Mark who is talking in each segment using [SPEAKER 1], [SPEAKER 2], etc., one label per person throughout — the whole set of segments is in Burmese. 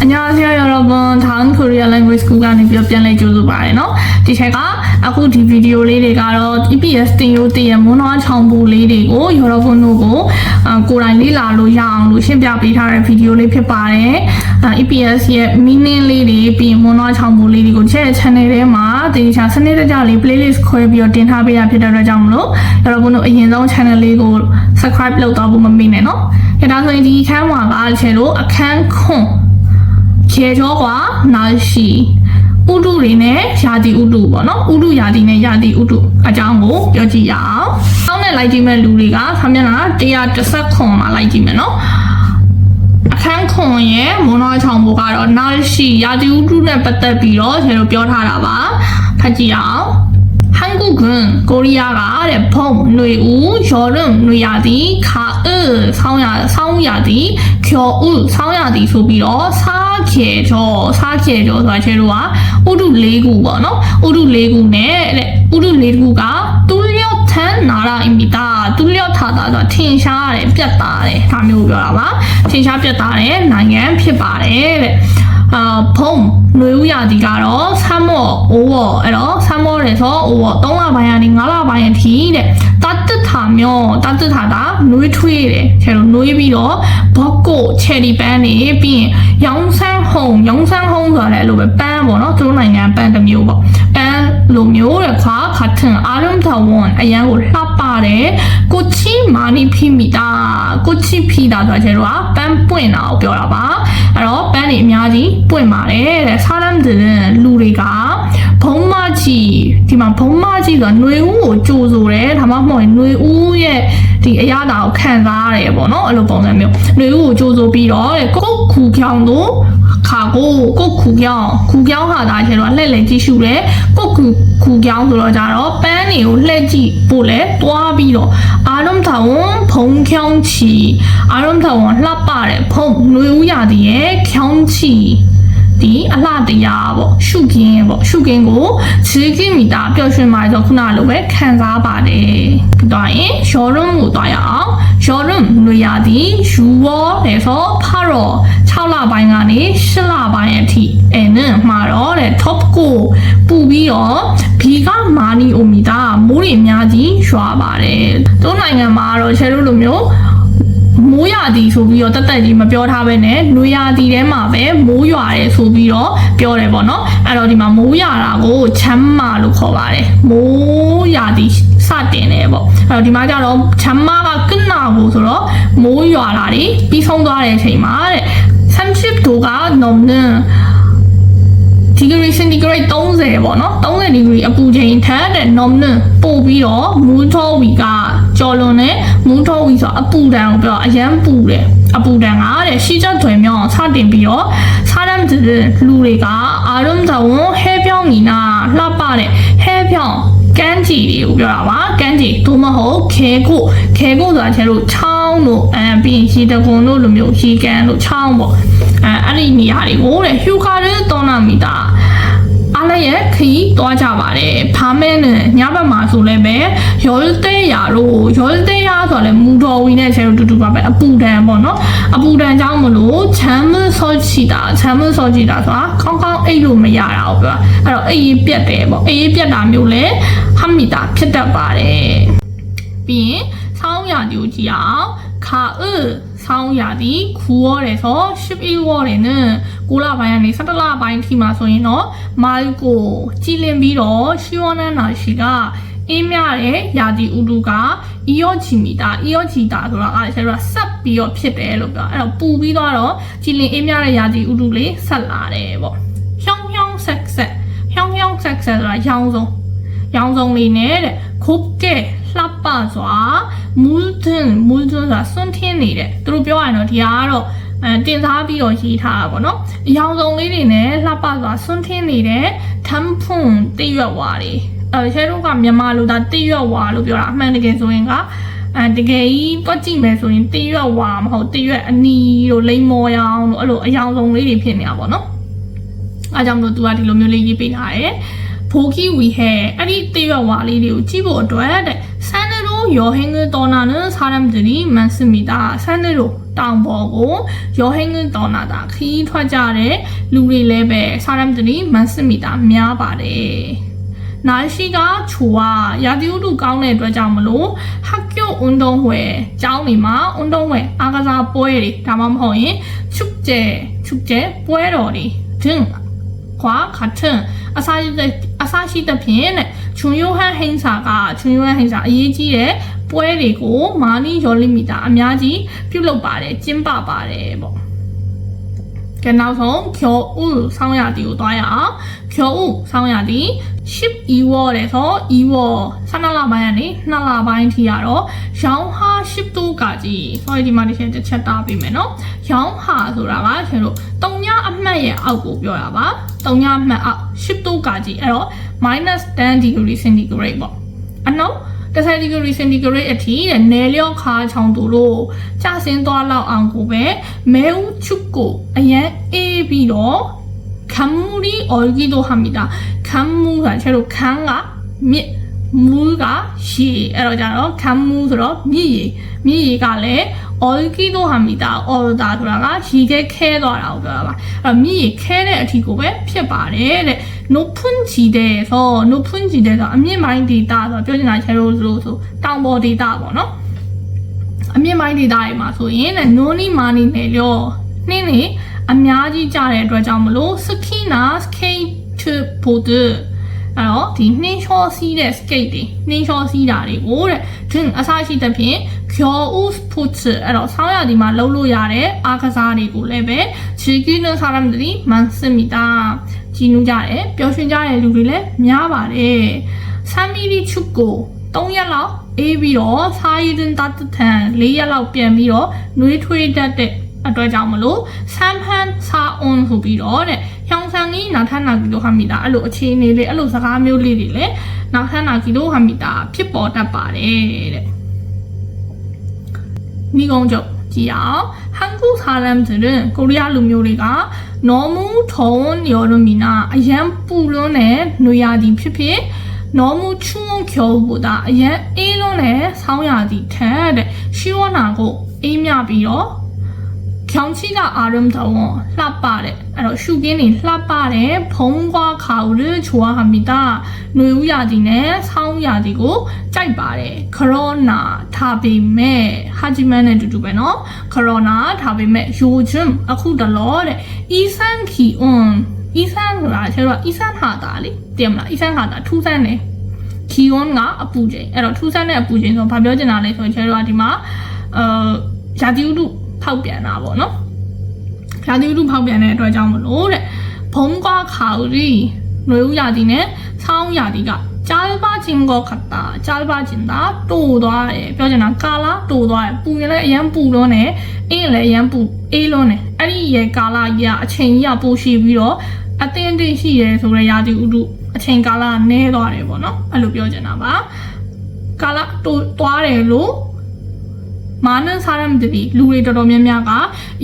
[SPEAKER 1] 안녕하세요 여러분 다음 코리아 language school ကနေပြီးတော့ပြန်လည်ကြိုဆိုပါရနော်ဒီချက်ကအခုဒီဗီဒီယိုလေးတွေကတော့ EPS တင်ရိုးတည်ရမွန်းတော်ချောင်းပူလေးတွေကိုယောရဘွန်းတို့ကိုကိုယ်တိုင်လေ့လာလို့ရအောင်လို့ရှင်းပြပေးထားတဲ့ဗီဒီယိုလေးဖြစ်ပါတယ် EPS ရဲ့ meaning လေးတွေပြီးမွန်းတော်ချောင်းပူလေးတွေကိုချက် channel ထဲမှာတင်ချာစနစ်တကျလေး playlist ခွဲပြီးတော့တင်ထားပေးရဖြစ်တဲ့အတွက်ကြောင့်မလို့ယောရဘွန်းတို့အရင်ဆုံး channel လေးကို subscribe လုပ်တော့ဖို့မမေ့နဲ့နော်ဒါဆိုရင်ဒီအခန်းမှာကချေလို့အခန်းခွန်း ရေကြောကွာနာရှိဥတုတွေနဲ့ယာတိဥတုပေါ့နော်ဥတုယာတိနဲ့ယာတိဥတုအကြောင်းကိုပြောကြည့်ရအောင်။အောင်းနဲ့လိုက်ကြည့်မဲ့လူတွေကဆမျက်နှာ139မှာလိုက်ကြည့်မယ်နော်။အခန်းခွန်ရဲ့မွန်တော်ချောင်ဘုကတော့နာရှိယာတိဥတုနဲ့ပတ်သက်ပြီးတော့ကျွန်တော်ပြောထားတာပါ။ဖတ်ကြည့်အောင်။한국은코리아가래봄뇌우여름뇌야디가을사우야사우야디겨울사우야디ဆိုပြီးတော့စာ ကျေကျော်စားကျေကျော်ဆိုတာကျေတို့ကဥဒု၄ခုပေါ့နော်ဥဒု၄ခုနဲ့တဲ့ဥဒု၄ခုကသူလျော့ထန်နာရာအင်မီတာသူလျော့ထာတာဆိုတာထင်ရှားရတယ်ပြတ်သားတယ်ဒါမျိုးပြောတာပါထင်ရှားပြတ်သားတယ်နိုင်ငံဖြစ်ပါတယ်တဲ့အာဖုံနှွေဦးရာဒီကတော့ဆမ်မော့အိုးဝအဲ့တော့ဆမ်မော့တယ်ဆိုအိုးဝ3လပိုင်းကနေ5လပိုင်းအထိတဲ့တတ် တထာမျိုးတတ်တထာတာနွေးထွေးတယ်ကျတော့နွေးပြီးတော့ဘော့ကိုချယ်ရီပန်းနေပြီးရင်ရောင်းဆန်းဟုံရောင်းဆန်းဟုံဆိုတာလည်းအဲ့လိုပဲပန်းပေါ့နော်သူတို့နိုင်ငံပန်းတစ်မျိုးပေါ့ပန်းလိုမျိုးတဲ့ခွာခတ်ထန်အာရုံထဝန်အရန်ကိုလှပတယ်ကိုချီမာနီဖိမိတာကိုချီဖိတာဆိုတာကျတော့ပန်းပွင့်တာကိုပြောတာပါအဲ့တော့ပန်းတွေအများကြီးပွင့်ပါတယ်တဲ့စားရမ်းတဲ့လူတွေက ဘုံမကြီးဒီမှာဘုံမကြီးဆိုတာຫນွေဦးကိုကြိုဆိုတယ်ဒါမှမဟုတ်ရင်ຫນွေဦးရဲ့ဒီအရာတာကိုခံစားရတယ်ပေါ့နော်အဲ့လိုပုံစံမျိုးຫນွေဦးကိုကြိုဆိုပြီးတော့တဲ့ကိုယ့်ခူချောင်းတို့ခါကိုကိုယ့်ခူကျောင်းခူကျောင်းဟာဒါကျတော့လှည့်လည်ကြည့်ရှုတယ်ကိုယ့်ခူခူကျောင်းဆိုတော့ကြတော့ပန်းတွေကိုလှည့်ကြည့်ဖို့လဲတွားပြီးတော့အာရုံထောင်ဖုံချောင်းချီအာရုံထောင်လှပတဲ့ဖုံຫນွေဦးရသည်ရဲ့ချောင်းချီ ဒီအလှတရားပေါ့ရှုခင်းပေါ့ရှုခင်းကိုခြေကိမီတာပျော်ရွှင်ပါဆိုခုနလိုပဲခံစားပါတယ်ပြီးတော့ရင်ရောရုံကိုတွားရအောင်ရောရုံလွေရသည်ယူဝေါ်တယ်ဆိုဖာတော့6လပိုင်းကနေ10လပိုင်းအထိအဲနဲ့မှာတော့တဲ့ top ကိုပူပြီးတော့ဘီကမာနီအိုမီတာမိုးတွေအများကြီးရွာပါတယ်တို့နိုင်ငံမှာတော့ချဲလို့လိုမျိုး မိုးရသည်ဆိုပြီးတော့တက်တက်ကြီးမပြောထားပဲနဲ့နွေရသည်ထဲမှာပဲမိုးရွာတယ်ဆိုပြီးတော့ပြောတယ်ပေါ့နော်အဲ့တော့ဒီမှာမိုးရတာကိုချမ်းမာလို့ခေါ်ပါတယ်မိုးရသည်စတင်တယ်ပေါ့အဲ့တော့ဒီမှာကျတော့ချမ်းမာကကနာကိုဆိုတော့မိုးရွာတာတွေပြီးဆုံးသွားတဲ့အချိန်မှာတဲ့30度က 넘는 ဒီဂရီစင်တီဂရိတ်30ပေါ့နော်30ဒီဂရီအပူချိန်ထက်တဲ့ normal ပို့ပြီးတော့မူးထောဝီကကြော်လွန်တဲ့မူးထောဝီဆိုအပူတန်ကိုပြောအရန်ပူတယ်အပူတန်ကတဲ့ရှီချက်ထွေမြောင်းစတင်ပြီးတော့စားရမ်းတဲ့လူတွေကအာရုံတဝန်ဟဲပြောင်းနီနာလှပတဲ့ဟဲပြောင်းကန်းကြီးတွေကိုပြောတာပါကန်းကြီးသို့မဟုတ်ခဲကိုခဲကိုဆိုတာကျတော့ချောင်းတို့အဲပြီးရင်ရေတကွန်တို့လိုမျိုးရေကန်တို့ချောင်းပေါ့ အဲအဲ့ဒီနေရာတွေကိုတဲ့ဟျူကာရဲတော်နာမီတာအားလည်းရခီးသွားကြပါတယ်ဖားမဲနဲ့ညဘက်မှာဆိုလည်းပဲရော်တဲရာတို့ရော်တဲရာဆိုတော့လည်းမူတော်ဝီနဲ့ဆဲတို့တူတူပါပဲအပူတန်ပေါ့နော်အပူတန်ကြောင့်မလို့ချမ်းမဆော့ချီတာချမ်းမဆော့ချီတာဆိုတာကောင်းကောင်းအိတ်လို့မရတာဟုတ်ပြောအဲ့တော့အိတ်ရေးပြက်တယ်ပေါ့အိတ်ရေးပြက်တာမျိုးလဲဟမ်မီတာဖြစ်တတ်ပါတယ်ပြီးရင်ဆောင်းရာဒီကိုကြည့်အောင်ခါအ ဆောင်းရာဒီခူရောတယ်ဆို11ဝတယ်နဲ့9လပိုင်းကနေ17လပိုင်းထိမှာဆိုရင်တော့မိုက်ကိုကြည်လင်ပြီးတော့ရှီဝနန်းနာရှိကအေးမြတဲ့ယာတီဥတုကအီယောချီမီတာအီယောချီတာဆိုတာအားကျတော့ဆက်ပြီးတော့ဖြစ်တယ်လို့ပြောအဲ့တော့ပူပြီးတော့ကြည်လင်အေးမြတဲ့ယာတီဥတုလေးဆက်လာတယ်ပေါ့ဖြောင်းဖြောင်းဆက်ဆက်ဖြောင်းဖြောင်းဆက်ဆက်ဆိုတာရောင်းဆုံးရောင်းဆုံးလေးနဲ့တဲ့ခုတ်ကဲလှပစွာ မူးတွန်းမူးတွန်းဆိုတာစွန့်ထင်းနေတဲ့သူတို့ပြောရရင်တော့ဒီဟာကတော့အဲတင်စားပြီးတော့ရေးထားတာပေါ့နော်အရောင်စုံလေးတွေနဲ့လှပစွာစွန့်ထင်းနေတဲ့ထမ်ဖွန်တိရွက်ဝါတွေအဲရှဲတို့ကမြန်မာလိုဒါတိရွက်ဝါလို့ပြောတာအမှန်တကယ်ဆိုရင်ကအဲတကယ်ကြီးတွက်ကြည့်မယ်ဆိုရင်တိရွက်ဝါမဟုတ်တိရွက်အနီတို့လိမ္မော်ရောင်တို့အဲ့လိုအရောင်စုံလေးတွေဖြစ်နေတာပေါ့နော်အဲကြောင့်မလို့ तू ကဒီလိုမျိုးလေးရေးပေးထားတယ်ဖိုကီဝီဟဲအဲ့ဒီတေးရွက်ဝါလေးတွေကိုကြည့်ဖို့အတွက်တဲ့ 여행을 떠나는 사람들이 많습니다. 산으로 땅 보고 여행을 떠나다. 그 타자를 루리 레벨 사람들이 많습니다. 미아바레. 날씨가 좋아 야디우도 가운데 들어자므로 학교 운동회 자우니마 운동회 아가자 보에리 다만호인 축제 축제 보에러리 등과 같은 아사시드 아사시드 비엔에 ခွာခတ်ထန်အစာရှိတဲ့အစာရှိတဲ့ဖြင့်တဲ့ချွန်ယိုဟန်ဟိန်းစာကချွန်ယိုဟန်ဟိန်းစာအရေးကြီးတဲ့ပွဲတွေကိုမာနီယောလီမီတာအများကြီးပြုလုပ်ပါတယ်ကျင်းပပါတယ်ပေါ့ ကဲနောက်ဆုံးကျော်ဥဆောင်းရတီကိုတွားရအောင်ကျော်ဥဆောင်းရတီ ship ewo တဲ့ဆို ewo 12လပိုင်းကနေ2လပိုင်းထိရတော့ရောင်းဟာ ship တူကကြီး sorry ဒီမှာတစ်ချက်တစ်ချက်တားပေးမယ်နော်ရောင်းဟာဆိုတာကကျွန်တော်တုံညအမှတ်ရဲ့အောက်ကိုပြောတာပါတုံညအမှတ်အောက် ship တူကကြီးအဲ့တော့ -10 degree centigrade ပေါ့အနောက် 30 degree centigrade အထိတဲ့နယ်လျော့ခါချောင်းသူလို့ကျဆင်းသွားလောက်အောင်ကိုပဲမဲဦးချုပ်ကိုအရန်အေးပြီးတော့ခမ်မူရီအော်ဂီဒိုဟာမီတာခမ်မူကကျတော့ခန်းကမြစ်မူးကရေအဲ့တော့ကြတော့ခမ်မူးဆိုတော့မြည်ရေမြည်ရေကလည်းအော်ကီတိုဟာမီတာအော်ဒါဆိုတာကရေခဲခဲသွားတာကိုပြောတာပါအဲ့တော့မြည်ရေခဲတဲ့အထီကိုပဲဖြစ်ပါတယ်တဲ့ 높은 지대에서 높은 지대에서 အမြင့်ပိုင်းဒေသဆိုပြောချင်တာချဲလို့ဆိုဆိုတောင်ပေါ်ဒေသပေါ့နော်။အမြင့်ပိုင်းဒေသတွေမှာဆိုရင်တဲ့နိုနီမာနီနယ်လျောနှင်းနေအများကြီးကြတဲ့အတွက်ကြောင့်မလို့စကီနာစကေတ်ဘိုဒအဲ့တော့ဒီနှင်းလျှောစီးတဲ့ skate တွေနှင်းလျှောစီးတာတွေကိုတဲ့ဒင်းအစားရှိတဲ့ဖြင့် cure us puts အဲ့တော့ဆောင်းရဒီမှာလုံးလို့ရတဲ့အားကစားတွေကိုလည်းပဲ ချီကီနဆာရမ်ဒရီမန်စမီတာကြည်နူးကြတယ်ပျော်ရွှင်ကြတဲ့လူတွေလည်းများပါတယ်ဆမ်မီလီချုပ်ကို3ရက်လောက်အေးပြီးတော့စာရည်တင်တတ်ထန်4ရက်လောက်ပြန်ပြီးတော့နှွေးထွေးတတ်တဲ့အတွက်ကြောင့်မလို့ဆမ်ဖန်စာအွန်ဆိုပြီးတော့တဲ့ဟောင်ဆန်ကြီးနာထနာကီလိုဟာမီတာအဲ့လိုအခြေအနေလေးအဲ့လိုစကားမျိုးလေးတွေလည်းနာထနာကီလိုဟာမီတာဖြစ်ပေါ်တတ်ပါတယ်တဲ့မိကုံချုပ် ကြည့်အောင်ဟန်ကူဆာလမ်ဇရင်ကိုရီးယားလူမျိုးတွေကနော်မူထုံရော်ရမီနာအရန်ပူလွန်းတဲ့နွေရာသီဖြစ်ဖြစ်နော်မူချွန်းကျော်ဘူတာအရန်အေးလွန်းတဲ့ဆောင်းရာသီထ ဖြောင်းချီကအာရမ်တော်ဝန်လှပတဲ့အဲ့တော့ရှုကင်းနေလှပတဲ့ဖုံးကွာခါဦးရချွာဟာမီတာຫນွေဦးရာဒီနဲ့ဆောင်းရာဒီကိုကြိုက်ပါတယ်ခရောနာထားပေမဲ့ဟာဂျီမန်နဲ့တူတူပဲเนาะခရောနာထားပေမဲ့ယိုဂျွမ်အခုတလောတဲ့အီဆန်ခီအွန်အီဆန်ကလာကျတော့အီဆန်ဟာတာလေတည်မလားအီဆန်ဟာတာထူးဆန်းတယ်ခီယွန်ကအပူချိန်အဲ့တော့ထူးဆန်းတဲ့အပူချိန်ဆိုတော့ဘာပြောချင်တာလဲဆိုရင်ကျတော့ဒီမှာအာရာဒီဥတု ဖောက်ပြန်တာပေါ့နော်ရာသီဥတုဖောက်ပြန်တဲ့အတွက်ကြောင့်မလို့တဲ့ဘုံကွာခါရီနွေဦးရာသီနဲ့ဆောင်းရာသီကကြားပါချင်းကောခတ်တာကြားပါချင်းတာတိုးသွားတယ်ပြောချင်တာကာလာတိုးသွားတယ်ပူရင်လည်းအရန်ပူလွန်းတယ်အေးရင်လည်းအရန်ပူအေးလွန်းတယ်အဲ့ဒီရဲ့ကာလာကြီးကအချိန်ကြီးကပိုရှိပြီးတော့အသင်းတင်ရှိရဲဆိုတဲ့ရာသီဥတုအချိန်ကာလနည်းသွားတယ်ပေါ့နော်အဲ့လိုပြောချင်တာပါကာလတိုးသွားတယ်လို့ 많은 사람들이လူတွေတော်တော်များများက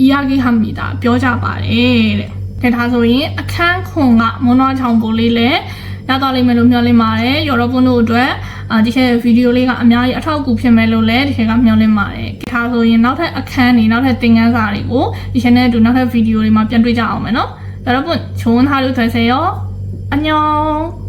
[SPEAKER 1] 이야기합니다. ပြောကြပါတယ်တဲ့။ဒါဆိုရင်အခန်းခွန်ကမွန်နွားချောင်းပိုလေးလည်းရသွားလိမ့်မယ်လို့မျှော်လင့်ပါတယ်။ရော်ရောပွန်းတို့အတွက်အာဒီချက်ဗီဒီယိုလေးကအများကြီးအထောက်အကူဖြစ်မယ်လို့လည်းဒီချက်ကမျှော်လင့်ပါတယ်။ဒါဆိုရင်နောက်ထပ်အခန်းတွေနောက်ထပ်သင်ခန်းစာတွေကိုဒီချက်နဲ့အတူနောက်ထပ်ဗီဒီယိုတွေမှာပြန်တွေ့ကြအောင်မယ်နော်။여러분 좋은 하루 되세요. 안녕.